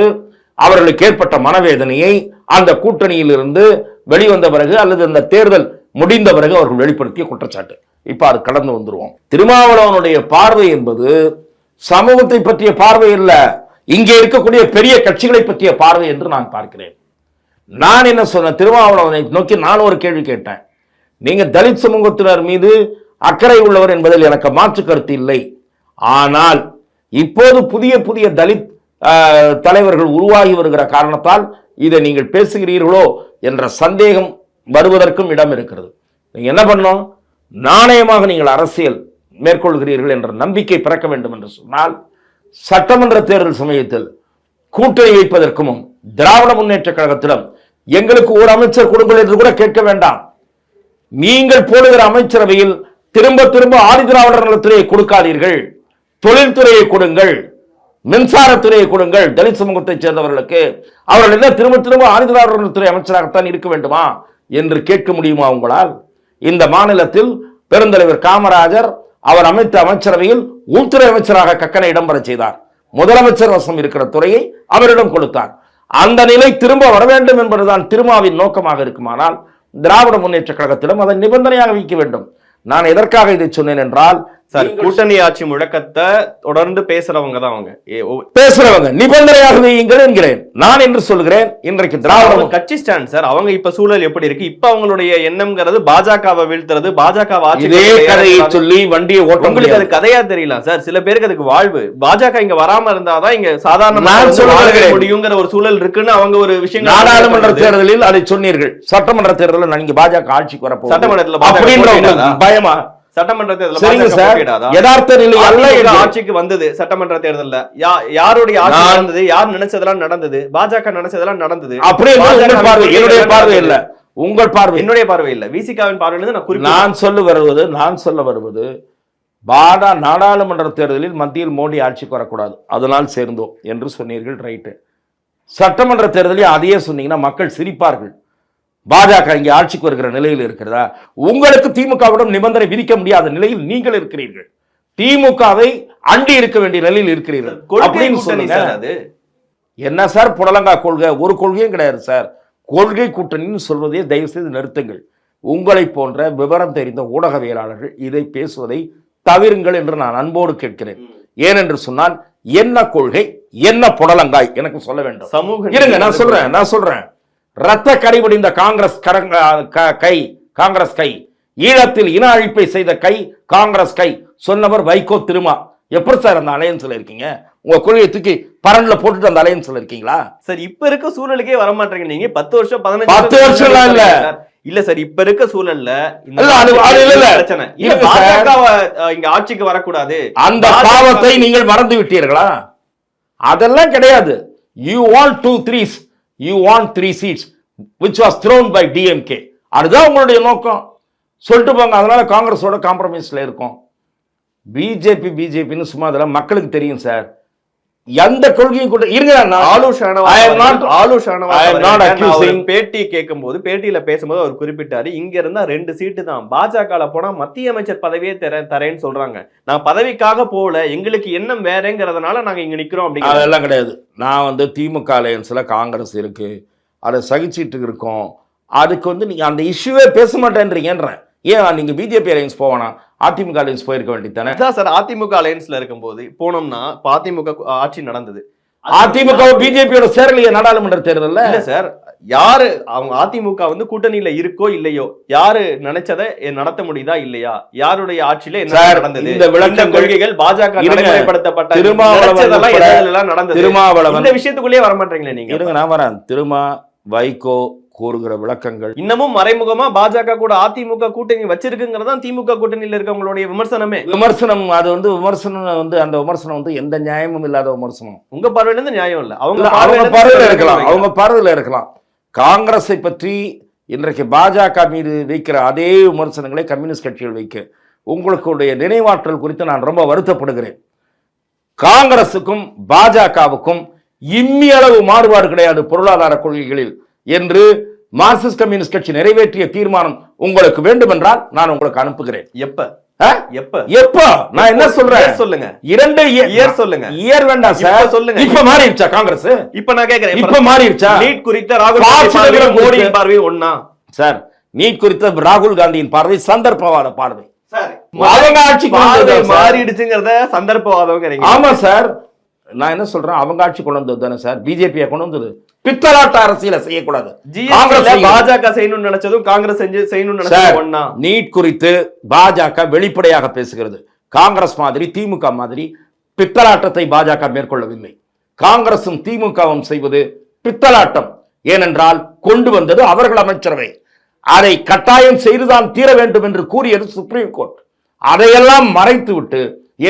அவர்களுக்கு ஏற்பட்ட மனவேதனையை அந்த கூட்டணியிலிருந்து வெளிவந்த பிறகு அல்லது அந்த தேர்தல் முடிந்த பிறகு அவர்கள் வெளிப்படுத்திய குற்றச்சாட்டு. இப்போ அது கடந்து வந்துருவோம். திருமாவளவனுடைய பார்வை என்பது சமூகத்தை பற்றிய பார்வை இல்ல இங்கே இருக்கக்கூடிய பெரிய கட்சிகளை பற்றிய பார்வை என்று நான் பார்க்கிறேன். நான் என்ன சொன்னேன் திருமாவளவனை நோக்கி நான் ஒரு கேள்வி கேட்டேன். நீங்க தலித் சமூகத்தினர் மீது அக்கறை உள்ளவர் என்பதில் எனக்கு மாற்று கருத்து இல்லை. ஆனால் இப்போது புதிய புதிய தலித் தலைவர்கள் உருவாகி வருகிற காரணத்தால் இதை நீங்கள் பேசுகிறீர்களோ என்ற சந்தேகம் வருவதற்கும் இடம் இருக்கிறது. நீங்கள் என்ன பண்ணணும்? நாணயமாக நீங்கள் அரசியல் மேற்கொள்கிறீர்கள் என்ற நம்பிக்கை பிறக்க வேண்டும் என்று சொன்னால் சட்டமன்ற தேர்தல் சமயத்தில் கூட்டணி வைப்பதற்கும் திராவிட முன்னேற்ற கழகத்திடம் எங்களுக்கு ஒரு அமைச்சர் கொடுங்கள் என்று கூட கேட்க வேண்டாம். நீங்கள் போடுகிற அமைச்சரவையில் திரும்ப திரும்ப ஆதி திராவிடர் நலத்துறையை கொடுக்காதீர்கள். தொழில்துறையை கொடுங்கள். மின்சாரத்துறையை கொடுங்கள். தலித் சமூகத்தைச் சேர்ந்தவர்களுக்கு. அவர்கள் என்ன திரும்ப திரும்ப ஆதி அமைச்சராகத்தான் இருக்க வேண்டுமா என்று கேட்க முடியுமா உங்களால்? இந்த மாநிலத்தில் பெருந்தலைவர் காமராஜர் அவர் அமைத்த அமைச்சரவையில் உள்துறை அமைச்சராக கக்கனை இடம்பெற செய்தார். முதலமைச்சர் வசம் இருக்கிற துறையை அவரிடம் கொடுத்தார். அந்த நிலை திரும்ப வர வேண்டும் என்பதுதான் திருமாவின் நோக்கமாக இருக்குமானால் திராவிட முன்னேற்ற கழகத்திடம் அதை நிபந்தனையாக வைக்க வேண்டும். நான் எதற்காக இதை சொன்னேன் என்றால் சார் கூட்டணி ஆட்சி முழக்கத்தை தொடர்ந்து பேசுறவங்க தான் அவங்க. பேசுறவங்க நிபந்தனையாக வையுங்கள் என்கிறேன். நான் என்று சொல்கிறேன் இன்றைக்கு திராவிட கட்சி ஸ்டாண்ட் சார் அவங்க இப்ப சூழல் எப்படி இருக்கு? இப்ப அவங்களுடைய எண்ணம்ங்கிறது பாஜகவை வீழ்த்துறது பாஜக இதே கதையை சொல்லி வண்டியை ஓட்ட உங்களுக்கு அது கதையா தெரியலாம் சார் சில பேருக்கு அதுக்கு வாழ்வு. பாஜக இங்க வராம இருந்தாதான் இங்க சாதாரண. முடியுங்கிற ஒரு சூழல் இருக்குன்னு அவங்க ஒரு விஷயம் நாடாளுமன்ற தேர்தலில் அதை சொன்னீர்கள். சட்டமன்ற தேர்தலில் நீங்க பாஜக ஆட்சிக்கு வரப்போகுது. சட்டமன்றத்துல பயமா சட்டமன்ற? யதார்த்த நிலை அல்ல. ஆட்சிக்கு வந்தது சட்டமன்ற தேர்தல்ல. யாருடைய ஆட்சி நான்- நடந்தது? யார் நினைச்சதெல்லாம் நடந்தது? பாஜக நினைச்சதெல்லாம் பார்வை என்னுடைய பார்வை. இல்ல. உங்கள் பார்வை என்னுடைய பார்வை இல்ல. விசிகாவின் பார்வையில நான் சொல்ல வருவது நான் சொல்ல வருவது பாடா நாடாளுமன்ற தேர்தலில் மத்தியில் மோடி ஆட்சிக்கு வரக்கூடாது. அதனால் சேர்ந்தோம் என்று சொன்னீர்கள் ரைட்டு. சட்டமன்ற தேர்தலில் அதையே சொன்னீங்கன்னா மக்கள் சிரிப்பார்கள். பாஜக இங்கே ஆட்சிக்கு வருகிற நிலையில் இருக்கிறதா? உங்களுக்கு திமுகவிடம் நிபந்தனை விதிக்க முடியாத நிலையில் நீங்கள் இருக்கிறீர்கள். திமுகவை அண்டி இருக்க வேண்டிய நிலையில் இருக்கிறீர்கள். அப்படின்னு சொல்லுங்க. அது. என்ன சார் புடலங்கா கொள்கை? ஒரு கொள்கையும் கிடையாது சார். கொள்கை கூட்டணின்னு சொல்வதை தயவு செய்து நிறுத்துங்கள். உங்களை போன்ற விவரம் தெரிந்த ஊடகவியலாளர்கள் இதை பேசுவதை தவிருங்கள் என்று நான் அன்போடு கேட்கிறேன். ஏனென்று சொன்னால் என்ன கொள்கை என்ன புடலங்காய்? எனக்கு சொல்ல வேண்டும். சமூக இருங்க நான் சொல்றேன் நான் சொல்றேன். ரத்த கரைபடிந்த காங்கிரஸ் கரங்க க- கை காங்கிரஸ் கை. ஈழத்தில் இன அழிப்பை செய்த கை காங்கிரஸ் கை. சொன்னவர் வைகோ திருமா. எப்படி சார் அந்த அலையன்ஸ்ல இருக்கீங்க? உங்க கொள்கையை தூக்கி பரன்ல போட்டுட்டு அந்த அலையன்ஸ்ல இருக்கீங்களா? சார் இப்ப இருக்க சூழலுக்கே வர மாட்டேங்க நீங்க பத்து வருஷம் பதினஞ்சு பத்து வருஷம்லாம் இல்ல. சார். இல்ல சார் இப்ப இருக்க சூழல்ல இல்ல, இல்ல, இல்ல. பிரச்சனை. இல்ல இங்க ஆட்சிக்கு வரக்கூடாது. அந்த பாவத்தை நீங்கள் மறந்து விட்டீர்களா அதெல்லாம் கிடையாது. You want two threes you want three seats which was thrown by DMK அதுதான் உங்களுடைய நோக்கம். சொல்லிட்டு போங்க அதனால காங்கிரஸோட காம்ப்ரமைஸில் இருக்கும். பிஜேபி பிஜேபின்னு சும்மா அதெல்லாம் மக்களுக்கு தெரியும் சார் எந்த கொள்கையும் கூட இருங்க நான் ஆலு accusing- பேட்டி கேட்கும்போது பேட்டியில பேசும்போது அவர் குறிப்பிட்டாரு இங்க இருந்தா ரெண்டு சீட்டு தான். பாஜக போனா மத்திய அமைச்சர் பதவியே தர தரேன்னு சொல்றாங்க. நான் பதவிக்காக போகல எங்களுக்கு எண்ணம் வேறங்கிறதுனால நாங்க இங்க நிக்கிறோம் அப்படிங்கிற அதெல்லாம் கிடையாது. நான் வந்து திமுக அலையன்ஸில் காங்கிரஸ் இருக்கு. அதை சகிச்சிட்டு இருக்கோம். அதுக்கு வந்து நீங்க அந்த இஷ்யூவே பேச மாட்டேன்றீங்கன்றேன். ஏன் நீங்க பிஜேபி அலையன்ஸ் போவேனா அதிமுக அலையன்ஸ் போயிருக்க வேண்டியதானே சார் அதிமுக அலையன்ஸ்ல இருக்கும்போது போனோம்னா இப்ப அதிமுக ஆட்சி நடந்தது. அதிமுக பிஜேபியோட சேரலையே நாடாளுமன்ற தேர்தல்ல? இல்ல சார் யாரு அவங்க அதிமுக வந்து கூட்டணியில இருக்கோ இல்லையோ யாரு நினைச்சதை நடத்த முடியுதா இல்லையா? யாருடைய ஆட்சியில என்ன நடந்தது? இந்த கொள்கைகள் பாஜக. நடைமுறைப்படுத்தப்பட்ட திருமாவளவன் நடந்தது. திருமாவளவன் இந்த விஷயத்துக்குள்ளேயே வர மாட்டீங்களே நீங்க? இருங்க நான் வரேன். திருமா வைகோ கூறுகிற விளக்கங்கள். இன்னமும் மறைமுகமா பாஜக கூட அதிமுக கூட்டணி வச்சிருக்குங்கிறதா திமுக கூட்டணியில இருக்கவங்களுடைய விமர்சனமே. விமர்சனம் அது வந்து விமர்சனம் வந்து அந்த விமர்சனம் வந்து எந்த நியாயமும் இல்லாத விமர்சனம். உங்க பார்வையில இருந்து நியாயம் இல்ல. அவங்க அவங்க பார்வையில. இருக்கலாம். அவங்க பார்வையில இருக்கலாம். காங்கிரஸை பற்றி இன்றைக்கு பாஜக மீது வைக்கிற அதே விமர்சனங்களை கம்யூனிஸ்ட் கட்சிகள் வைக்க உங்களுடைய நினைவாற்றல் குறித்து நான் ரொம்ப வருத்தப்படுகிறேன். காங்கிரசுக்கும் பாஜகவுக்கும் இம்மி அளவு மாறுபாடு கிடையாது பொருளாதார கொள்கைகளில். என்று மார்க்சிஸ்ட் கம்யூனிஸ்ட் கட்சி நிறைவேற்றிய தீர்மானம் உங்களுக்கு வேண்டுமென்றால் நான் உங்களுக்கு அனுப்புகிறேன். எப்ப? எப்ப? எப்போ? நான் என்ன சொல்றேன்? சொல்லுங்க. இரண்டு இயர் சொல்லுங்க. இயர் வேண்டாம் சார். சொல்லுங்க. இப்ப மாறிடுச்சா காங்கிரஸ்? இப்ப நான் கேக்குறேன். இப்ப மாறிடுச்சா? நீட் குறித்த ராகுல் மோடியின். பார்வை ஒண்ணா? சார் நீட் குறித்த ராகுல் காந்தியின் பார்வை சந்தர்ப்பவாத பார்வை. சார் அவங்க சார். மாறிடுச்சுங்கிறத சந்தர்ப்பவாதம் ஆமா சார். நான் என்ன சொல்றேன்? அவங்க ஆட்சி கொண்டு வந்தது தானே சார்? பிஜேபியை கொண்டு வந்தது. பித்தலாட்ட அரசியலை செய்யக்கூடாது. பாஜக செய்யணும்னு நினைச்சதும் காங்கிரஸ் செஞ்சு செய்யணும்னு ஒண்ணா? நீட் குறித்து பாஜக வெளிப்படையாக பேசுகிறது. காங்கிரஸ் மாதிரி திமுக மாதிரி பித்தலாட்டத்தை பாஜக மேற்கொள்ளவில்லை. காங்கிரசும் திமுகவும் செய்வது பித்தலாட்டம். ஏனென்றால் கொண்டு வந்தது அவர்கள் அமைச்சரவை. அதை கட்டாயம் செய்துதான் தீர வேண்டும் என்று கூறியது சுப்ரீம் கோர்ட் அதையெல்லாம் மறைத்துவிட்டு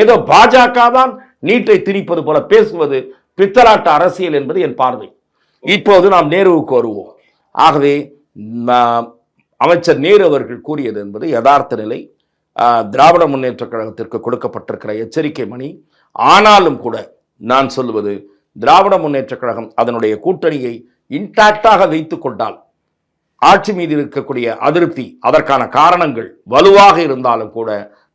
ஏதோ பாஜக தான் நீட்டை திணிப்பது போல பேசுவது பித்தலாட்ட அரசியல் என்பது என் பார்வை. இப்போது நாம் நேருவுக்கு வருவோம். ஆகவே அமைச்சர் நேரு அவர்கள் கூறியது என்பது யதார்த்த நிலை. திராவிட முன்னேற்ற கழகத்திற்கு கொடுக்கப்பட்டிருக்கிற எச்சரிக்கை மணி. ஆனாலும் கூட நான் சொல்லுவது திராவிட முன்னேற்ற கழகம் அதனுடைய கூட்டணியை இன்டாக்டாக வைத்துக் கொண்டால் ஆட்சி மீது இருக்கக்கூடிய அதிருப்தி அதற்கான காரணங்கள் வலுவாக இருந்தாலும் கூட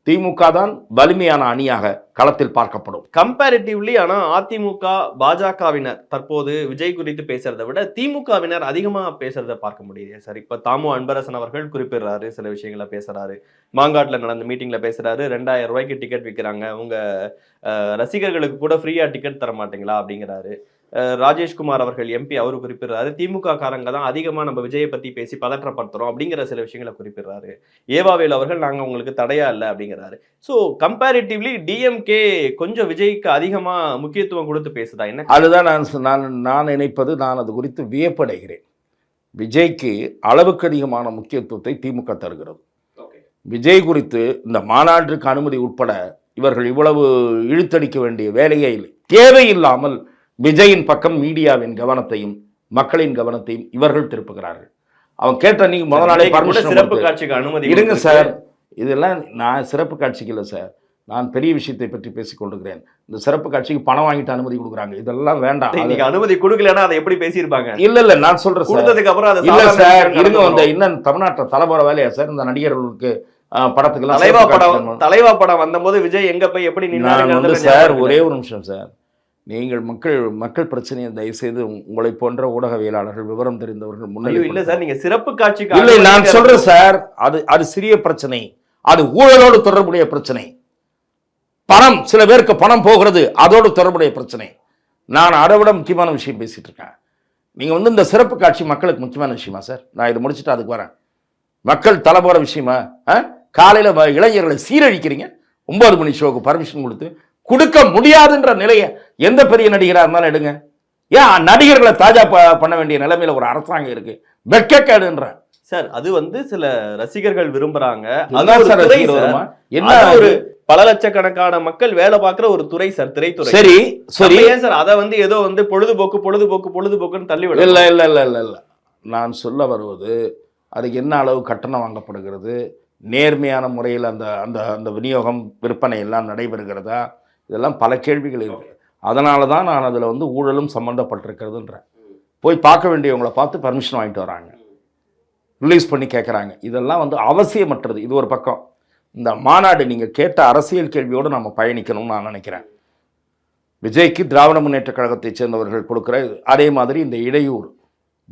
திமுக தான் வலிமையான அணியாக களத்தில் பார்க்கப்படும். கம்பேரிட்டிவ்லி ஆனால் அதிமுக பாஜகவினர் தற்போது விஜய் குறித்து பேசுறதை விட திமுகவினர் அதிகமாக பேசுறத பார்க்க முடியுது. சார் இப்போ தாமு அன்பரசன் அவர்கள் குறிப்பிடுறாரு சில விஷயங்களை பேசுறாரு. மாங்காட்டில் நடந்த மீட்டிங்கில் பேசுறாரு ரெண்டாயிரம் ரூபாய்க்கு டிக்கெட் விற்கிறாங்க உங்க ரசிகர்களுக்கு கூட ஃப்ரீயாக டிக்கெட் தர மாட்டீங்களா? அப்படிங்கிறாரு. ராஜேஷ்குமார் அவர்கள் எம்பி அவரு குறிப்பிடுறாரு. திமுக காரங்க தான் அதிகமா நம்ம விஜயை பத்தி பேசி பதற்றப்படுத்துறோம் அப்படிங்கிற சில விஷயங்களை குறிப்பிடுறாரு. ஏவாவேல் அவர்கள் நாங்க உங்களுக்கு தடையா இல்லை அப்படிங்கிறாரு. ஸோ கம்பேரிட்டிவ்லி டிஎம்கே கொஞ்சம் விஜய்க்கு அதிகமா முக்கியத்துவம் கொடுத்து பேசுதா? என்ன அதுதான் நான் நான் நான் நினைப்பது நான் அது குறித்து வியப்படைகிறேன். விஜய்க்கு அளவுக்கு அதிகமான முக்கியத்துவத்தை திமுக தருகிறது. விஜய் குறித்து இந்த மாநாட்டிற்கு அனுமதி உட்பட இவர்கள் இவ்வளவு இழுத்தடிக்க வேண்டிய வேலையே இல்லை. தேவையில்லாமல் விஜயின் பக்கம் மீடியாவின் கவனத்தையும் மக்களின் கவனத்தையும் இவர்கள் திருப்புகிறார்கள். அவன் கேட்ட நீங்க முதல் நாளே சிறப்பு காட்சிக்கு அனுமதி இருங்க. சார். இதெல்லாம் நான் சிறப்பு காட்சிக்கு இல்லை சார். நான் பெரிய விஷயத்தை பற்றி பேசிக் கொண்டிருக்கிறேன். இந்த சிறப்பு காட்சிக்கு பணம் வாங்கிட்டு அனுமதி கொடுக்குறாங்க. இதெல்லாம் வேண்டாம். இன்னைக்கு அனுமதி கொடுக்கலன்னா அதை எப்படி பேசியிருப்பாங்க? இல்ல இல்ல நான் சொல்றேன் கொடுத்ததுக்கு அப்புறம் அதை இல்ல சார் இருங்க. வந்த இன்னும் தமிழ்நாட்டில் தலைமுறை வேலையா சார்? இந்த நடிகர்களுக்கு அஹ், படத்துக்கெல்லாம் தலைவா படம். தலைவா படம் வந்தபோது விஜய் எங்க போய் எப்படி நான் வந்து சார் ஒரே. ஒரு நிமிஷம் சார். நீங்கள் மக்கள் மக்கள் பிரச்சனையை தயவுசெய்து உங்களை போன்ற ஊடகவியலாளர்கள் விவரம் தெரிந்தவர்கள் ஐயோ முன்னிலை இல்ல சார் நீங்க சிறப்பு இல்லை நான் சொல்றேன் சார் அது அது சிறிய பிரச்சனை. அது ஊழலோடு தொடர்புடைய பிரச்சனை. பணம் சில பேருக்கு பணம் போகிறது அதோடு தொடர்புடைய பிரச்சனை. நான் அதை விட முக்கியமான விஷயம் பேசிட்டு இருக்கேன். நீங்க வந்து இந்த சிறப்பு காட்சி மக்களுக்கு முக்கியமான விஷயமா சார்? நான் இதை முடிச்சுட்டு அதுக்கு வரேன். மக்கள் தலை போற விஷயமா? ஆ? காலையில இளைஞர்களை சீரழிக்கிறீங்க. ஒன்பது மணி ஷோக்கு பர்மிஷன் கொடுத்து கொடுக்க முடியாதுன்ற நிலையை எந்த பெரிய நடிகரா இருந்தாலும் எடுங்க. ஏன் நடிகர்களை தாஜா பண்ண வேண்டிய நிலைமையில ஒரு அரசாங்கம் இருக்கு. வெட்கக்கேடுன்ற சார் அது வந்து சில ரசிகர்கள் விரும்புறாங்க. என்ன ஒரு பல லட்சக்கணக்கான மக்கள் வேலை பார்க்குற ஒரு துறை சார் திரைத்துறை. சரி சரி. ஏன் சார் அதை வந்து ஏதோ வந்து பொழுதுபோக்கு பொழுதுபோக்கு பொழுதுபோக்குன்னு தள்ளி இல்ல விடலாம் இல்ல இல்ல இல்ல இல்ல. நான் சொல்ல வருவது அதுக்கு என்ன அளவு கட்டணம் வாங்கப்படுகிறது நேர்மையான முறையில் அந்த அந்த அந்த விநியோகம் விற்பனை எல்லாம் நடைபெறுகிறதா இதெல்லாம் பல கேள்விகள் இருக்கு. அதனால தான் நான் அதில் வந்து ஊழலும் சம்மந்தப்பட்டிருக்கிறதுன்றேன் போய் பார்க்க வேண்டியவங்கள பார்த்து பர்மிஷன் வாங்கிட்டு வராங்க. ரிலீஸ் பண்ணி கேட்குறாங்க இதெல்லாம் வந்து அவசியமற்றது. இது ஒரு பக்கம். இந்த மாநாடு நீங்கள் கேட்ட அரசியல் கேள்வியோடு நம்ம பயணிக்கணும்னு நான் நினைக்கிறேன். விஜய்க்கு திராவிட முன்னேற்ற கழகத்தைச் சேர்ந்தவர்கள் கொடுக்குற அதே மாதிரி இந்த இடையூறு.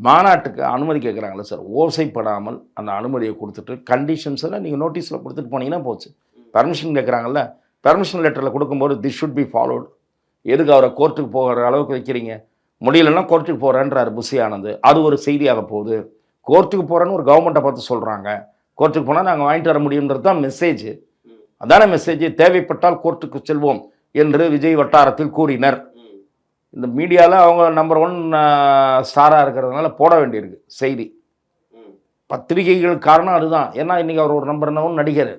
மாநாட்டுக்கு அனுமதி கேட்குறாங்களே சார். ஓசைப்படாமல் அந்த அனுமதியை கொடுத்துட்டு கண்டிஷன்ஸில் நீங்கள் நோட்டீஸில் கொடுத்துட்டு போனீங்கன்னா போச்சு. பர்மிஷன் கேட்குறாங்கல்ல பெர்மிஷன் லெட்டரில் கொடுக்கும்போது திஸ் ஷுட் பி ஃபாலோடு எதுக்கு அவரை கோர்ட்டுக்கு போகிற அளவுக்கு வைக்கிறீங்க? முடியலன்னா கோர்ட்டுக்கு போகிறேன்றார் புசி ஆனந்த் அது ஒரு செய்தியாக போகுது. கோர்ட்டுக்கு போகிறேன்னு ஒரு கவர்மெண்ட்டை பார்த்து சொல்கிறாங்க கோர்ட்டுக்கு போனால் நாங்கள் வாங்கிட்டு வர முடியுன்றது தான் மெசேஜ் அதான மெசேஜ் தேவைப்பட்டால் கோர்ட்டுக்கு செல்வோம் என்று விஜய் வட்டாரத்தில் கூறினர். இந்த மீடியாவில் அவங்க நம்பர் ஒன் ஸ்டாராக இருக்கிறதுனால போட வேண்டியிருக்கு செய்தி. பத்திரிகைகள் காரணம் அதுதான். ஏன்னா இன்றைக்கி அவர் ஒரு நம்பர் ஒன் நடிகர்.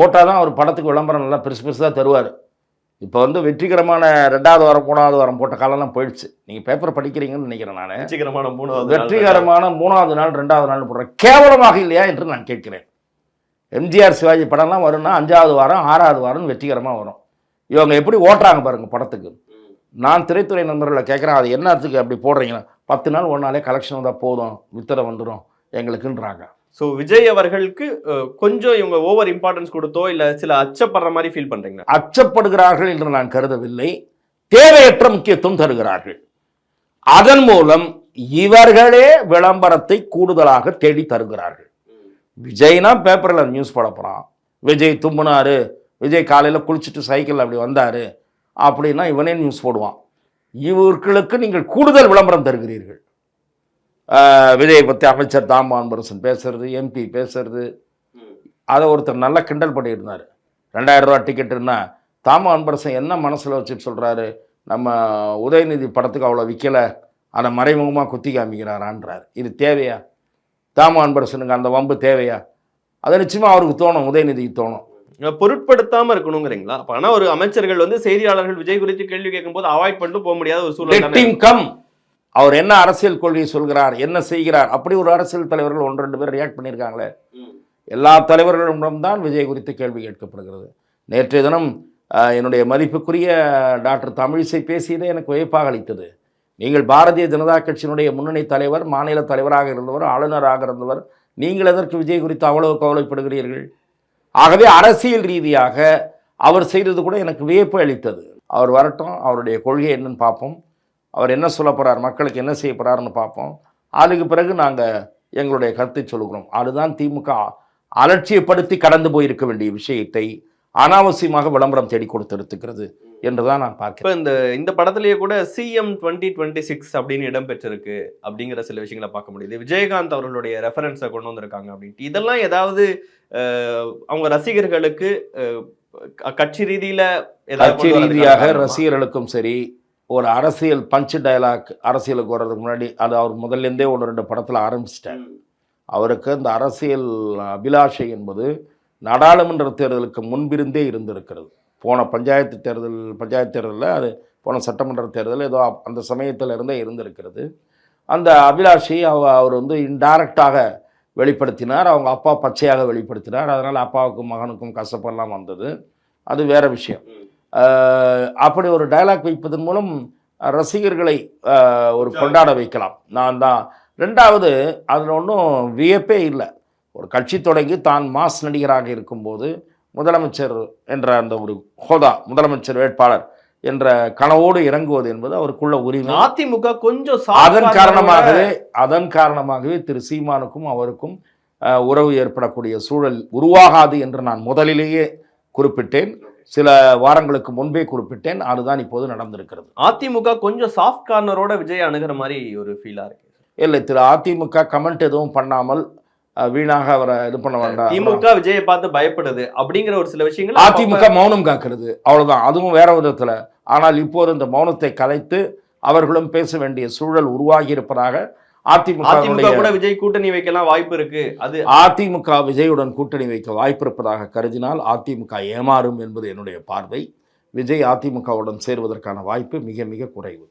போட்டால் தான் அவர் படத்துக்கு விளம்பரம் நல்லா பெருசு பெருசாக தருவார். இப்போ வந்து வெற்றிகரமான ரெண்டாவது வாரம் மூணாவது வாரம் போட்ட காலம்லாம் போயிடுச்சு. நீங்கள் பேப்பர் படிக்கிறீங்கன்னு நினைக்கிறேன் நான். வெற்றிகரமான மூணாவது வெற்றிகரமான மூணாவது நாள் ரெண்டாவது நாள் போடுறேன் கேவலமாக இல்லையா என்று நான் கேட்கிறேன். எம்ஜிஆர் சிவாஜி படம்லாம் வரும்னா அஞ்சாவது வாரம் ஆறாவது வாரம் வெற்றிகரமாக வரும். இவங்க எப்படி ஓட்டுறாங்க பாருங்க படத்துக்கு. நான் திரைத்துறை நண்பர்களை கேட்குறேன் அது என்னத்துக்கு அப்படி போடுறீங்கன்னா பத்து நாள் ஒரு நாளே கலெக்ஷன் வந்தால் போதும் வித்தரை வந்துடும் எங்களுக்குன்றாங்க. ஸோ விஜய் அவர்களுக்கு கொஞ்சம் இவங்க ஓவர் இம்பார்ட்டன்ஸ் கொடுத்தோ இல்லை சில அச்சப்படுற மாதிரி ஃபீல் பண்ணுறீங்களா அச்சப்படுகிறார்கள் என்று நான் கருதவில்லை. தேவையற்ற முக்கியத்துவம் தருகிறார்கள். அதன் மூலம் இவர்களே விளம்பரத்தை கூடுதலாக தேடி தருகிறார்கள். விஜய்னா பேப்பரில் நியூஸ் போட போகிறான் விஜய் தும்புனாரு. விஜய் காலையில் குளிச்சுட்டு சைக்கிளில் அப்படி வந்தார். அப்படின்னா இவனே நியூஸ் போடுவான். இவர்களுக்கு நீங்கள் கூடுதல் விளம்பரம் தருகிறீர்கள். விஜயை பற்றி அமைச்சர் தாம் அன்பரசன் பேசுறது எம்பி பேசுறது. அதை ஒருத்தர் நல்லா கிண்டல் பண்ணியிருந்தார். ரெண்டாயிரம் ரூபா டிக்கெட்டுன்னா தாம அன்பரசன் என்ன மனசில் வச்சுட்டு சொல்கிறாரு நம்ம உதயநிதி படத்துக்கு அவ்வளோ விற்கலை அதை மறைமுகமாக குத்தி காமிக்கிறாரான்றார். இது தேவையா? தாம அன்பரசனுக்கு அந்த வம்பு தேவையா? அது நிச்சயமாக அவருக்கு தோணும் உதயநிதிக்கு தோணும். அஹ், பொருட்படுத்தாம இருக்கணுங்கிறீங்களா? அப்ப ஆனா ஒரு அமைச்சர்கள் வந்து செய்தியாளர்கள் விஜய் குறித்து கேள்வி கேட்கும்போது அவாய்ட் பண்ணிட்டு போக முடியாத ஒரு him கம் அவர் என்ன அரசியல் கொள்கையை சொல்கிறார் என்ன செய்கிறார் அப்படி ஒரு அரசியல் தலைவர்கள் ஒன்று ரெண்டு பேர் ரியாக்ட் பண்ணியிருக்காங்களே. எல்லா தலைவர்களிடம் தான் விஜய் குறித்து கேள்வி கேட்கப்படுகிறது. நேற்றைய தினம் என்னுடைய மதிப்புக்குரிய டாக்டர் தமிழிசை பேசியதே எனக்கு வியப்பாக அளித்தது. நீங்கள் பாரதிய ஜனதா கட்சியினுடைய முன்னணி தலைவர் மாநில தலைவராக இருந்தவர் ஆளுநராக இருந்தவர் நீங்கள் எதற்கு விஜய் குறித்து அவ்வளவு கவலைப்படுகிறீர்கள்? ஆகவே அரசியல் ரீதியாக அவர் செய்தது கூட எனக்கு வியப்பு அளித்தது. அவர் வரட்டும் அவருடைய கொள்கை என்னன்னு பார்ப்போம். அவர் என்ன சொல்ல போறார்? மக்களுக்கு என்ன செய்ய போறாருன்னு பார்ப்போம். அதுக்கு பிறகு நாங்கள் எங்களுடைய கருத்தை சொல்லுகிறோம் அதுதான் திமுக அலட்சியப்படுத்தி கடந்து போயிருக்க வேண்டிய விஷயத்தை அனாவசியமாக விளம்பரம் தேடி கொடுத்திருக்கிறது என்றுதான் நான் பார்க்கிறேன். இப்ப இந்த இந்த படத்திலேயே கூட சிஎம் டுவெண்ட்டி டுவெண்ட்டி சிக்ஸ் அப்படின்னு இடம் பெற்றிருக்கு அப்படிங்கிற சில விஷயங்களை பார்க்க முடியுது. விஜயகாந்த் அவர்களுடைய ரெஃபரன்ஸை கொண்டு வந்திருக்காங்க அப்படின்ட்டு. இதெல்லாம் ஏதாவது அவங்க ரசிகர்களுக்கு கட்சி ரீதியில கட்சி ரீதியாக? ரசிகர்களுக்கும் சரி ஒரு அரசியல் பஞ்சு டயலாக் அரசியலுக்கு வர்றதுக்கு முன்னாடி அது அவர் முதல்லேருந்தே ஒன்று ரெண்டு படத்தில் ஆரம்பிச்சிட்டார். அவருக்கு அந்த அரசியல் அபிலாஷை என்பது நாடாளுமன்ற தேர்தலுக்கு முன்பிருந்தே இருந்திருக்கிறது. போன பஞ்சாயத்து தேர்தல் பஞ்சாயத்து தேர்தலில் அது போன சட்டமன்ற தேர்தல் ஏதோ அந்த சமயத்தில் இருந்தே இருந்திருக்கிறது. அந்த அபிலாஷை அவ அவர் வந்து இன்டைரக்டாக வெளிப்படுத்தினார். அவங்க அப்பா பச்சையாக வெளிப்படுத்தினார். அதனால் அப்பாவுக்கும் மகனுக்கும் கசப்பெல்லாம் வந்தது. அது வேற விஷயம். அப்படி ஒரு டயலாக் வைப்பதன் மூலம் ரசிகர்களை ஒரு கொண்டாட வைக்கலாம். நான் தான். ரெண்டாவது அதில் ஒன்றும் வியப்பே இல்லை. ஒரு கட்சி தொடங்கி தான் மாஸ் நடிகராக இருக்கும்போது முதலமைச்சர் என்ற அந்த ஒரு ஹோதா முதலமைச்சர் வேட்பாளர் என்ற கனவோடு இறங்குவது என்பது அவருக்குள்ள உரிமை. அதிமுக கொஞ்சம் அதன் காரணமாகவே அதன் காரணமாகவே திரு சீமானுக்கும் அவருக்கும் உறவு ஏற்படக்கூடிய சூழல் உருவாகாது என்று நான் முதலிலேயே குறிப்பிட்டேன். சில வாரங்களுக்கு முன்பே குறிப்பிட்டேன். அதுதான் இப்போது நடந்திருக்கிறது. அதிமுக கொஞ்சம் சாஃப்ட் கார்னரோட விஜய் அணுகிற மாதிரி ஒரு ஃபீலா இருக்கு. இல்லை திரு அதிமுக கமெண்ட் எதுவும் பண்ணாமல் வீணாக அவரை இது பண்ண வேண்டாம். திமுக விஜயை பார்த்து பயப்படுது அப்படிங்கிற ஒரு சில விஷயங்கள் அதிமுக மௌனம் காக்கிறது. அவ்வளவுதான். அதுவும் வேற விதத்துல. ஆனால் இப்போது இந்த மௌனத்தை கலைத்து அவர்களும் பேச வேண்டிய சூழல் உருவாகி இருப்பதாக அதிமுக அதிமுக கூட விஜய் கூட்டணி வைக்கலாம் வாய்ப்பு இருக்கு. அது அதிமுக விஜயுடன் கூட்டணி வைக்க வாய்ப்பிருப்பதாக கருதினால் அதிமுக ஏமாறும் என்பது என்னுடைய பார்வை. விஜய் அதிமுகவுடன் சேருவதற்கான வாய்ப்பு மிக மிக குறைவு.